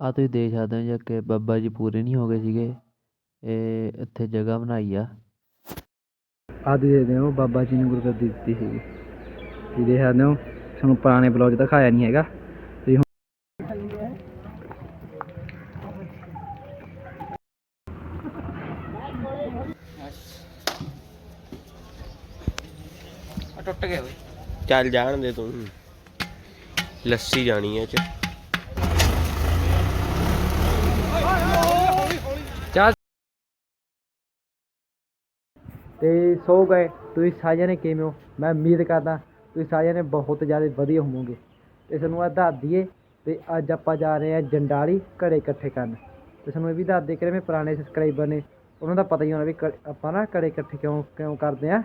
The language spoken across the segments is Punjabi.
ਆਹ ਤੁਸੀਂ ਦੇਖ ਸਕਦੇ ਹੋ ਜੀ ਕਿ ਬਾਬਾ ਜੀ ਪੂਰੇ ਨਹੀਂ ਹੋ ਗਏ ਸੀਗੇ। ਇਹ ਇੱਥੇ ਜਗ੍ਹਾ ਬਣਾਈ ਆ। ਆਹ ਤੁਸੀਂ ਦੇਖਦੇ ਹੋ ਬਾਬਾ ਜੀ ਨੇ ਗੁਰਗੱਦੀ ਦਿੱਤੀ ਸੀਗੀ। ਤੁਸੀਂ ਦੇਖ ਸਕਦੇ ਹੋ, ਤੁਹਾਨੂੰ ਪੁਰਾਣੇ ਬਲੌਗ ਦਿਖਾਇਆ ਨਹੀਂ ਹੈਗਾ। ਤੁਸੀਂ ਟੁੱਟ ਗਿਆ ਓਏ। ਚੱਲ ਜਾਣ ਦੇ ਤੂੰ। ਲੱਸੀ ਜਾਣੀ ਐ ਚ ਚੱਲ ਅਤੇ ਸੋ ਗਏ, ਤੁਸੀਂ ਸਾਰਿਆਂ ਨੇ ਕਿਵੇਂ ਹੋ? ਮੈਂ ਉਮੀਦ ਕਰਦਾ ਤੁਸੀਂ ਸਾਰਿਆਂ ਨੇ ਬਹੁਤ ਜ਼ਿਆਦਾ ਵਧੀਆ ਹੋਵੋਗੇ। ਅਤੇ ਤੁਹਾਨੂੰ ਇਹ ਦੱਸ ਦਈਏ ਅਤੇ ਅੱਜ ਆਪਾਂ ਜਾ ਰਹੇ ਹਾਂ ਜੰਡਾਲੀ ਘੜੇ ਇਕੱਠੇ ਕਰਨ। ਅਤੇ ਤੁਹਾਨੂੰ ਇਹ ਵੀ ਦੱਸ ਦੇ ਕਿ ਮੇਰੇ ਪੁਰਾਣੇ ਸਬਸਕ੍ਰਾਈਬਰ ਨੇ, ਉਹਨਾਂ ਦਾ ਪਤਾ ਹੀ ਹੋਣਾ ਵੀ ਕ- ਆਪਾਂ ਨਾ ਘੜੇ ਇਕੱਠੇ ਕਿਉਂ ਕਿਉਂ ਕਰਦੇ ਹਾਂ।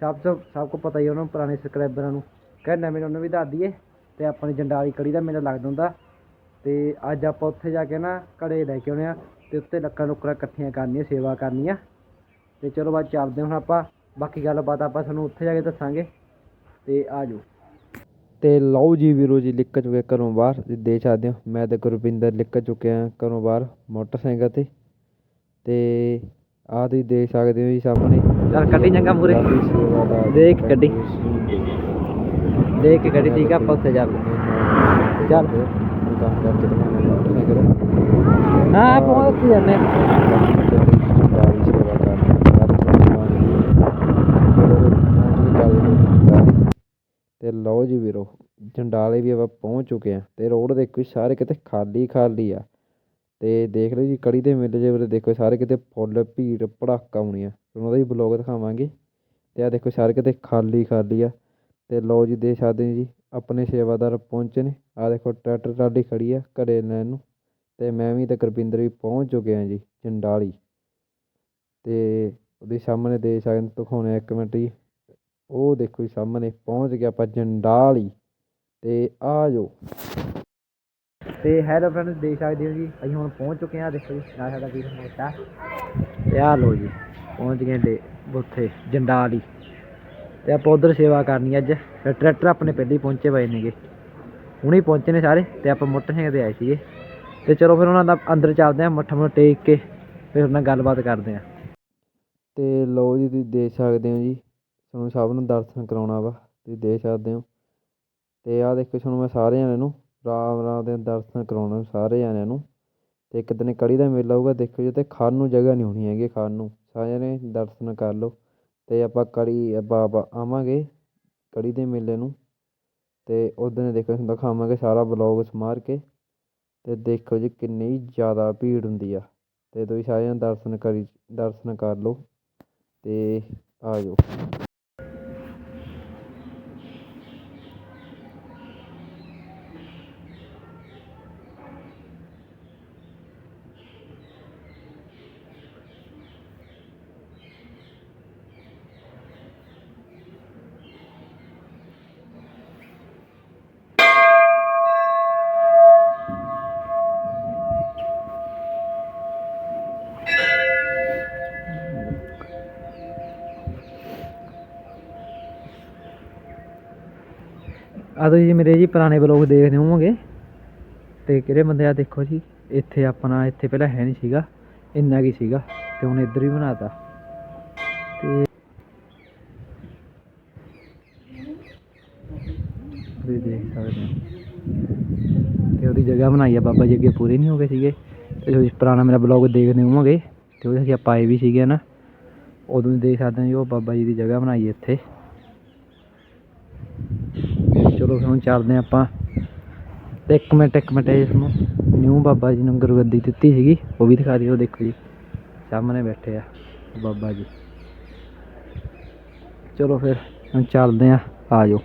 ਸਭ ਤੋਂ ਸਭ ਕੁ ਪਤਾ ਹੀ ਉਹਨਾਂ ਨੂੰ ਪੁਰਾਣੇ ਸਬਸਕ੍ਰਾਈਬਰਾਂ ਨੂੰ। ਕਹਿੰਦਾ ਮੈਨੂੰ ਉਹਨੂੰ ਵੀ ਦੱਸ ਦਈਏ ਤੇ ਆਪਾਂ ਨੂੰ ਜੰਡਾਲੀ ਕੜੀ ਦਾ ਮੇਲਾ ਲੱਗਦਾ ਹੁੰਦਾ। ਅਤੇ ਅੱਜ ਆਪਾਂ ਉੱਥੇ ਜਾ ਕੇ ਨਾ ਘੜੇ ਲੈ ਕੇ ਆਉਣੇ ਆ ਅਤੇ ਉੱਤੇ ਲੱਕੜਾਂ ਲੁੱਕੜਾਂ ਇਕੱਠੀਆਂ ਕਰਨੀਆਂ, ਸੇਵਾ ਕਰਨੀ ਆ ਤੇ ਚਲੋ ਬਾਅਦ ਚੱਲਦੇ ਹੁਣ ਆਪਾਂ। ਬਾਕੀ ਗੱਲਬਾਤ ਆਪਾਂ ਤੁਹਾਨੂੰ ਉੱਥੇ ਜਾ ਕੇ ਦੱਸਾਂਗੇ। ਤੇ ਆ ਜਾਓ। ਤੇ ਲਓ ਜੀ ਵੀਰੋ ਜੀ ਨਿਕਲ ਚੁੱਕੇ ਘਰੋਂ ਬਾਹਰ। ਤੁਸੀਂ ਦੇਖ ਸਕਦੇ ਹੋ। ਮੈਂ ਤੇ ਗੁਰਵਿੰਦਰ ਨਿਕਲ ਚੁੱਕੇ ਆ ਘਰੋਂ ਬਾਹਰ ਮੋਟਰਸਾਈਕਲ ਤੇ। ਤੇ ਆਹ ਤੁਸੀਂ ਦੇਖ ਸਕਦੇ ਹੋ ਜੀ ਸਾਹਮਣੇ। ਚੱਲ ਕੱਢੀ ਚੰਗਾ ਮੂਰੇ ਦੇਖ ਕੱਢੀ। ਦੇਖ ਕੇ ਕੱਢੀ ਠੀਕ ਆ ਆਪਾਂ ਉੱਥੇ ਚੱਲਦੇ ਚੱਲ। ਹਾਂ ਪਹੁੰਚ ਜਾਂਦੇ ਹਾਂ। ਤੇ ਲਓ ਜੀ ਵੀਰੋ, ਜੰਡਾਲੇ ਵੀ ਆਪਾਂ ਪਹੁੰਚ ਚੁੱਕੇ ਹਾਂ ਅਤੇ ਰੋਡ ਦੇਖੋ ਜੀ, ਸਾਰੇ ਕਿਤੇ ਖਾਲੀ ਖਾਲੀ ਆ। ਅਤੇ ਦੇਖ ਲਓ ਜੀ, ਕੜੀ ਦੇ ਮੇਲੇ ਦੇ ਵੀਰੇ ਦੇਖੋ ਸਾਰੇ ਕਿਤੇ ਫੁੱਲ, ਭੀੜ, ਭੜਾਕਾ ਹੋਣੀ ਆ ਤੁਹਾਨੂੰ ਉਹਦਾ ਵੀ ਬਲੌਗ ਦਿਖਾਵਾਂਗੇ। ਅਤੇ ਆਹ ਦੇਖੋ ਸਾਰੇ ਕਿਤੇ ਖਾਲੀ ਖਾਲੀ ਆ। ਅਤੇ ਲਓ ਜੀ ਦੇਖ ਸਕਦੇ ਹੋ ਜੀ, ਆਪਣੇ ਸੇਵਾਦਾਰ ਪਹੁੰਚੇ ਨੇ। ਆਹ ਦੇਖੋ, ਟਰੈਕਟਰ ਟਰਾਲੀ ਖੜੀ ਆ ਘਰੇ ਲੈਣ ਨੂੰ। ਅਤੇ ਮੈਂ ਵੀ ਤੇ ਗੁਰਪਿੰਦਰ ਵੀ ਪਹੁੰਚ ਚੁੱਕੇ ਆ ਜੀ, ਜੰਡਾਲੀ। ਅਤੇ ਉਹਦੇ ਸਾਹਮਣੇ ਦੇਖ ਸਕਦੇ ਹੋ ਦਿਖਾਉਣੇ ਆ ਇੱਕ ਮਿੰਟ ਜੀ। ਉਹ ਦੇਖੋ ਜੀ, ਸਾਹਮਣੇ ਪਹੁੰਚ ਗਿਆ ਆਪਾਂ ਜੰਡਾਲੀ ਤੇ ਆ ਜਾਓ। ਤੇ ਹੈਲੋ ਫਰੈਂਡਸ ਦੇਖ ਸਕਦੇ ਹੋ ਜੀ, ਅਸੀਂ ਹੁਣ ਪਹੁੰਚ ਚੁੱਕੇ ਹਾਂ, ਦੇਖੋ ਜੀ, ਨਾਲ ਸਾਡਾ ਵੀਰ ਮੋਟਾ। ਤੇ ਆ ਲੋ ਜੀ, ਪਹੁੰਚ ਗਏ ਡੇ ਉੱਥੇ, ਜੰਡਾਲੀ। ਤੇ ਆਪਾਂ ਉਧਰ ਸੇਵਾ ਕਰਨੀ ਅੱਜ, ਤੇ ਟਰੈਕਟਰ ਆਪਣੇ ਪਹਿਲੇ ਹੀ ਪਹੁੰਚੇ ਪਏ ਨੇਗੇ। ਹੁਣੇ ਪਹੁੰਚੇ ਨੇ ਸਾਰੇ, ਤੇ ਆਪਾਂ ਮੋਟਰਸਾਈਕਲ ਤੇ ਆਏ ਸੀਗੇ। ਤੇ ਚਲੋ ਫਿਰ ਉਹਨਾਂ ਦਾ ਅੰਦਰ ਚੱਲਦੇ ਹਾਂ, ਮੱਠਾ ਮੁੱਠਾ ਟੇਕ ਕੇ, ਫਿਰ ਉਹਨਾਂ ਨਾਲ ਗੱਲਬਾਤ ਕਰਦੇ ਹਾਂ। ਤੇ ਲੋ ਜੀ, ਤੁਸੀਂ ਦੇਖ ਸਕਦੇ ਹੋ ਜੀ ਤੁਹਾਨੂੰ ਸਭ ਨੂੰ ਦਰਸ਼ਨ ਕਰਾਉਣਾ ਵਾ, ਤੁਸੀਂ ਦੇਖ ਸਕਦੇ ਹੋ। ਅਤੇ ਆਹ ਦੇਖੋ ਤੁਹਾਨੂੰ ਮੈਂ ਸਾਰੇ ਜਣਿਆਂ ਨੂੰ ਰਾਮ ਰਾਮ ਦੇ ਦਰਸ਼ਨ ਕਰਾਉਣਾ ਸਾਰੇ ਜਣਿਆਂ ਨੂੰ। ਅਤੇ ਇੱਕ ਦਿਨ ਕੜੀ ਦਾ ਮੇਲਾ ਹੋਊਗਾ ਦੇਖਿਓ ਜੀ ਅਤੇ ਖਾਣ ਨੂੰ ਜਗ੍ਹਾ ਨਹੀਂ ਹੋਣੀ ਹੈਗੀ ਖਾਣ ਨੂੰ। ਸਾਰਿਆਂ ਨੇ ਦਰਸ਼ਨ ਕਰ ਲਓ। ਅਤੇ ਆਪਾਂ ਕੜੀ, ਆਪਾਂ ਆਵਾਂਗੇ ਕੜੀ ਦੇ ਮੇਲੇ ਨੂੰ। ਅਤੇ ਉਸ ਦਿਨ ਦੇਖੋ ਤੁਹਾਨੂੰ ਦਿਖਾਵਾਂਗੇ ਸਾਰਾ ਬਲੌਗ ਸਮਾਰ ਕੇ। ਅਤੇ ਦੇਖੋ ਜੀ, ਕਿੰਨੀ ਜ਼ਿਆਦਾ ਭੀੜ ਹੁੰਦੀ ਆ। ਅਤੇ ਤੁਸੀਂ ਸਾਰੇ ਜਣੇ ਦਰਸ਼ਨ ਕਰੀ, ਦਰਸ਼ਨ ਕਰ ਲਓ। ਅਤੇ ਆ ਜਾਓ। ਆ ਤੁਸੀਂ ਮੇਰੇ ਜੀ ਪੁਰਾਣੇ ਬਲੌਗ ਦੇਖਦੇ ਹੋਵੋਗੇ। ਤੇ ਕਿਹੜੇ ਬੰਦੇ ਆ ਦੇਖੋ ਜੀ, ਇੱਥੇ ਆਪਣਾ ਇੱਥੇ ਪਹਿਲਾਂ ਹੈ ਨਹੀਂ ਸੀਗਾ, ਇੰਨਾ ਕੀ ਸੀਗਾ, ਤੇ ਹੁਣ ਇੱਧਰ ਵੀ ਬਣਾਤਾ। ਤੇ ਤੁਸੀਂ ਦੇਖ ਸਕਦੇ ਹੋ। ਤੇ ਉਹਦੀ ਜਗ੍ਹਾ ਬਣਾਈ ਆ ਬਾਬਾ ਜੀ ਅੱਗੇ ਪੂਰੇ ਨਹੀਂ ਹੋ ਗਏ ਸੀਗੇ। ਤੇ ਤੁਸੀਂ ਪੁਰਾਣਾ ਮੇਰਾ ਬਲੌਗ ਦੇਖਦੇ ਹੋਵੋਗੇ, ਤੇ ਉਹਦੇ ਅਸੀਂ ਆਪਾਂ ਆਏ ਵੀ ਸੀਗੇ ਨਾ। ਉਦੋਂ ਦੇਖ ਸਕਦੇ ਹੋ ਜੀ, ਉਹ ਬਾਬਾ ਜੀ ਦੀ ਜਗ੍ਹਾ ਬਣਾਈ ਇੱਥੇ। ਤੇ ਚੱਲਦੇ ਹਾਂ ਆਪਾਂ। ਤੇ ਇੱਕ ਮਿੰਟ ਇੱਕ ਮਿੰਟ, ਇਸ ਨੂੰ ਨਿਊ ਬਾਬਾ ਜੀ ਨੂੰ ਗੁਰਗੱਦੀ ਦਿੱਤੀ ਸੀਗੀ। ਉਹ ਵੀ ਦਿਖਾ ਦਿਓ ਦੇਖੋ ਜੀ। ਸਾਹਮਣੇ ਬੈਠੇ ਆ ਬਾਬਾ ਜੀ। ਚਲੋ ਫਿਰ, ਹੁਣ ਚੱਲਦੇ ਆ ਆ ਜਾਓ।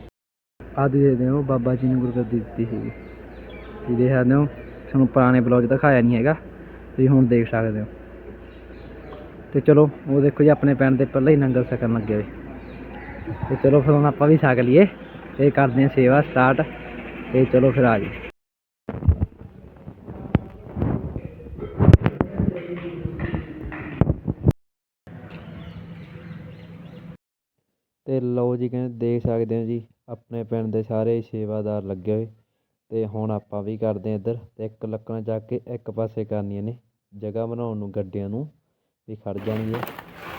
ਆਹ ਦੇਖਦੇ ਹੋ ਬਾਬਾ ਜੀ ਨੂੰ ਗੁਰਗੱਦੀ ਦਿੱਤੀ ਸੀਗੀ। ਤੁਸੀਂ ਦੇਖ ਸਕਦੇ ਹੋ, ਤੁਹਾਨੂੰ ਪੁਰਾਣੇ ਬਲੌਗ ਦਿਖਾਇਆ ਨਹੀਂ ਹੈਗਾ। ਤੁਸੀਂ ਹੁਣ ਦੇਖ ਸਕਦੇ ਹੋ। ਤੇ ਚਲੋ, ਉਹ ਦੇਖੋ ਜੀ, ਆਪਣੇ ਪੈਣ ਦੇ ਪਹਿਲਾਂ ਹੀ ਨੰਗਲ ਸਕਣ ਲੱਗੇ ਹੋਏ। ਤੇ ਚਲੋ, ਫਿਰ ਹੁਣ ਆਪਾਂ ਵੀ ਛਕ ਲਈਏ। ਤੇ ਕਰਦੇ ਹਾਂ ਸੇਵਾ ਸਟਾਰਟ ਤੇ ਚਲੋ ਫਿਰ ਆ ਜੀ ਤੇ ਲਓ ਜੀ ਕਹਿੰਦੇ ਦੇਖ ਸਕਦੇ ਹੋ ਜੀ, ਆਪਣੇ ਪਿੰਡ ਦੇ ਸਾਰੇ ਸੇਵਾਦਾਰ ਲੱਗੇ ਹੋਏ, ਤੇ ਹੁਣ ਆਪਾਂ ਵੀ ਕਰਦੇ ਹਾਂ ਇੱਧਰ, ਤੇ ਇੱਕ ਲੱਕੜਾਂ ਚੱਕ ਕੇ ਇੱਕ ਪਾਸੇ ਕਰਨੀਆਂ ਨੇ, ਜਗ੍ਹਾ ਬਣਾਉਣ ਨੂੰ ਗੱਡਿਆਂ ਨੂੰ, ਵੀ ਖੜ ਜਾਣਗੇ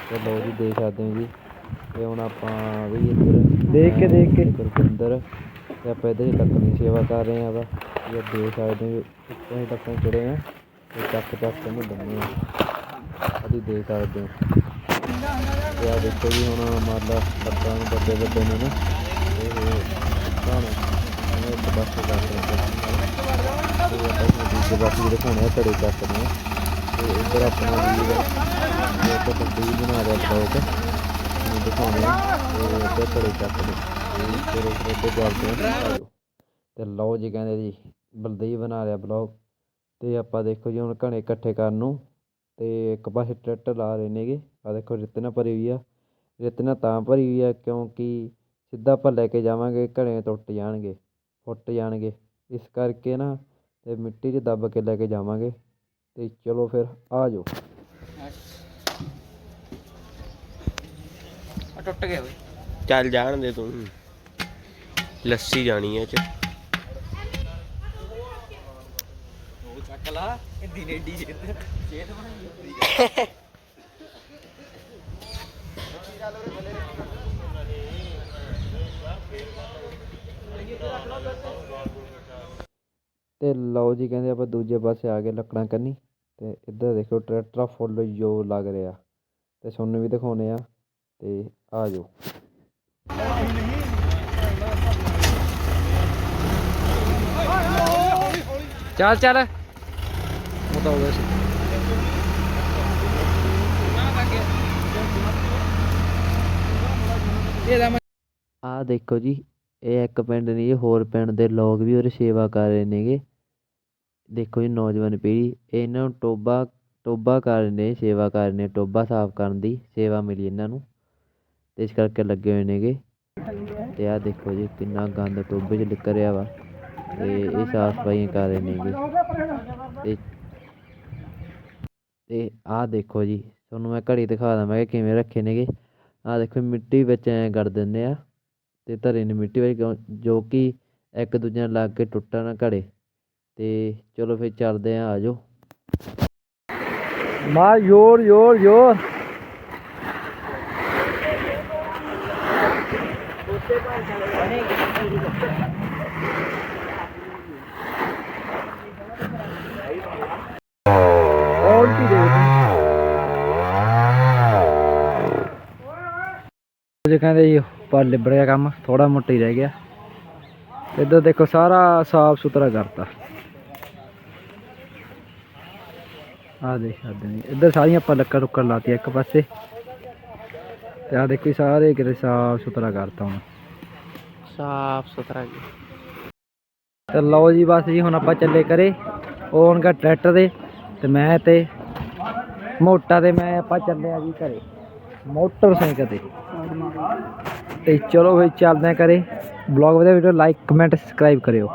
ਤੇ ਲਓ ਜੀ ਦੇਖ ਸਕਦੇ ਹੋ ਜੀ, ਤੇ ਹੁਣ ਆਪਾਂ ਵੀ ਇੱਧਰ ਦੇਖ ਕੇ- ਦੇਖ ਕੇ। ਗੁਰਪਿੰਦਰ ਤੇ ਆਪਾਂ ਇੱਧਰ ਹੀ ਲੱਕੜ ਦੀ ਸੇਵਾ ਕਰ ਰਹੇ ਹਾਂ ਵਾ। ਇਹ ਦੇਖ ਸਕਦੇ ਹੋ ਉੱਪਰ ਹੀ ਲੱਕੜਾਂ ਚੜੇ ਆ ਤੇ ਚੱਕ ਚੱਕ ਕੇ ਇਹਨੂੰ ਦਿੰਦੇ ਆ ਅਸੀਂ ਦੇਖ ਸਕਦੇ ਹੋ। ਤੇ ਆ ਦੇਖੋ ਜੀ, ਹੁਣ ਮੰਨ ਲਾ ਲੱਕੜਾਂ ਨੂੰ ਵੱਡੇ ਵੱਡੇ ਨੇ ਨਾ। ਤੇ ਹੁਣ ਇਹ ਇੱਕ ਕਰ ਰਹੇ ਹਾਂ ਤੇ ਆਪਾਂ ਦੂਜੇ ਪਾਸੇ ਦਿਖਾਉਣੇ ਆ, ਘੜੇ ਚੱਕਦੇ ਆ। ਤੇ ਇੱਧਰ ਆਪਣਾ ਵੀਰ ਜੋ ਕਿ ਤਬਦੀਲ ਬਣਾ ਰਿਹਾ ਬਲੌਕ ਨੂੰ ਦਿਖਾਉਣੇ ਆ ਤੇ ਇੱਧਰ ਘੜੇ ਚੱਕਦੇ ਤੇ ਫਿਰ ਉਸ ਦੇ ਚੱਲਦੇ ਆ ਆਜੋ। ਤੇ ਲਓ ਜੀ ਕਹਿੰਦੇ ਜੀ, ਬਲਦੇਵ ਬਣਾ ਲਿਆ ਬਲੌਗ ਤੇ ਆਪਾਂ ਦੇਖੋ ਜੀ ਹੁਣ ਘਣੇ ਇਕੱਠੇ ਕਰਨ ਨੂੰ। ਤੇ ਇੱਕ ਪਾਸੇ ਟਰੈਕਟਰ ਲਾ ਰਹੇ ਨੇਗੇ। ਆ ਦੇਖੋ ਰੇਤੇ ਨਾਲ ਭਰੀ ਹੋਈ ਆ। ਰੇਤੇ ਨਾਲ ਤਾਂ ਭਰੀ ਹੋਈ ਆ ਕਿਉਂਕਿ ਸਿੱਧਾ ਆਪਾਂ ਲੈ ਕੇ ਜਾਵਾਂਗੇ, ਘਣੇ ਟੁੱਟ ਜਾਣਗੇ, ਫੁੱਟ ਜਾਣਗੇ। ਇਸ ਕਰਕੇ ਨਾ, ਤੇ ਮਿੱਟੀ 'ਚ ਦੱਬ ਕੇ ਲੈ ਕੇ ਜਾਵਾਂਗੇ। ਤੇ ਚਲੋ ਫਿਰ ਆ ਜਾਓ। ਟੁੱਟ ਗਏ ਓਏ ਚੱਲ ਜਾਣ ਦੇ ਤੂੰ। ਲੱਸੀ ਜਾਣੀ ਐ ਚ। ਚੱਕ ਲਾ ਦਿਨੇ ਡੀ ਛੇਤ ਬਣਾਈ ਤੇ ਲਓ ਜੀ ਕਹਿੰਦੇ ਆਪਾਂ ਦੂਜੇ ਪਾਸੇ ਆ ਗਏ ਲੱਕੜਾਂ ਕੰਨੀ। ਤੇ ਇੱਧਰ ਦੇਖੋ ਟਰੈਕਟਰ ਫੁੱਲ ਜੋ ਲੱਗ ਰਿਹਾ। ਤੇ ਤੁਹਾਨੂੰ ਵੀ ਦਿਖਾਉਣੇ ਆ। ਤੇ ਆ ਜਾਓ। ਚੱਲ ਚੱਲ। ਉਹ ਤਾਂ ਹੋ ਗਿਆ ਸੀ। ਇਹਦਾ ਆਹ ਦੇਖੋ ਜੀ, ਇਹ ਇੱਕ ਪਿੰਡ ਨਹੀਂ ਜੀ ਹੋਰ ਪਿੰਡ ਦੇ ਲੋਕ ਵੀ ਉਹਦੀ ਸੇਵਾ ਕਰ ਰਹੇ ਨੇਗੇ। ਦੇਖੋ ਜੀ, ਨੌਜਵਾਨ ਪੀੜ੍ਹੀ, ਇਹਨਾਂ ਨੂੰ ਟੋਬਾ ਟੋਬਾ ਕਰ ਰਹੇ ਨੇ, ਸੇਵਾ ਕਰ ਰਹੇ ਨੇ ਟੋਬਾ ਸਾਫ਼ ਕਰਨ ਦੀ ਸੇਵਾ ਮਿਲੀ ਇਹਨਾਂ ਨੂੰ। ਤੇ ਇਸ ਕਰਕੇ ਲੱਗੇ ਹੋਏ ਨੇਗੇ। ਤੇ ਆਹ ਦੇਖੋ ਜੀ, ਕਿੰਨਾ ਗੰਦ ਟੋਬੇ 'ਚ ਨਿਕਲ ਰਿਹਾ ਵਾ। ਤੇ ਇਹ ਸਾਫ਼ ਸਫਾਈਆਂ ਕਰ ਰਹੇ ਨੇਗੇ। ਤੇ ਤੇ ਆਹ ਦੇਖੋ ਜੀ, ਤੁਹਾਨੂੰ ਮੈਂ ਘੜੀ ਦਿਖਾ ਦਾਂ, ਮੈਂ ਕਿਵੇਂ ਰੱਖੇ ਨੇਗੇ। ਆਹ ਦੇਖੋ, ਮਿੱਟੀ ਵਿੱਚ ਐਂ ਕਰ ਦਿੰਦੇ ਆ, ਤੇ ਧਰੇ ਨੇ ਮਿੱਟੀ ਵਿੱਚ ਜੋ ਕਿ ਇੱਕ ਦੂਜੇ ਨਾਲ ਲੱਗ ਕੇ ਟੁੱਟਣ ਨਾ ਘੜੇ। ਤੇ ਚਲੋ ਫਿਰ ਚੱਲਦੇ ਆ ਆਜੋ ਮਾ ਯੋਰ ਯੋਰ ਯੋਰ ਔਰ ਕੀ ਦੇ ਜੇ ਕਹਿੰਦੇ ਜੀ ਪਰ ਲਿਬੜ ਗਿਆ ਕੰਮ ਥੋੜਾ ਮੋਟਾ ਹੀ ਰਹਿ ਗਿਆ। ਇੱਧਰ ਦੇਖੋ, ਸਾਰਾ ਸਾਫ਼ ਸੁਥਰਾ ਕਰਤਾ। ਆ ਦੇਖ ਸਕਦੇ ਨੇ ਇੱਧਰ ਸਾਰੀਆਂ ਆਪਾਂ ਲੱਕੜ ਲੁੱਕੜ ਲਾਤੀ ਇੱਕ ਪਾਸੇ। ਤੇ ਆ ਦੇਖੋ ਜੀ, ਸਾਰੇ ਕਿਤੇ ਸਾਫ਼ ਸੁਥਰਾ ਕਰਤਾ ਹੁਣ। ਸਾਫ਼ ਸੁਥਰਾ ਜੀ। ਤੇ ਲਓ ਜੀ ਬਸ ਜੀ, ਹੁਣ ਆਪਾਂ ਚੱਲੇ ਕਰੇ ਉਹ ਹੋਣਗਾ ਟਰੈਕਟਰ ਦੇ ਤੇ ਮੈਂ ਤੇ ਮੋਟਾ ਤੇ ਮੈਂ ਆਪਾਂ ਚੱਲੇ ਆ ਜੀ ਘਰੇ। ਮੋਟਰਸਾਈਕਲ ਤੇ। ਤੇ ਚਲੋ ਫਿਰ ਚੱਲਦੇ ਆ ਕਰੇ ਬਲੌਗ ਵਧੀਆ ਵੀਡੀਓ ਲਾਈਕ ਕਮੈਂਟ ਸਬਸਕ੍ਰਾਈਬ ਕਰਿਓ।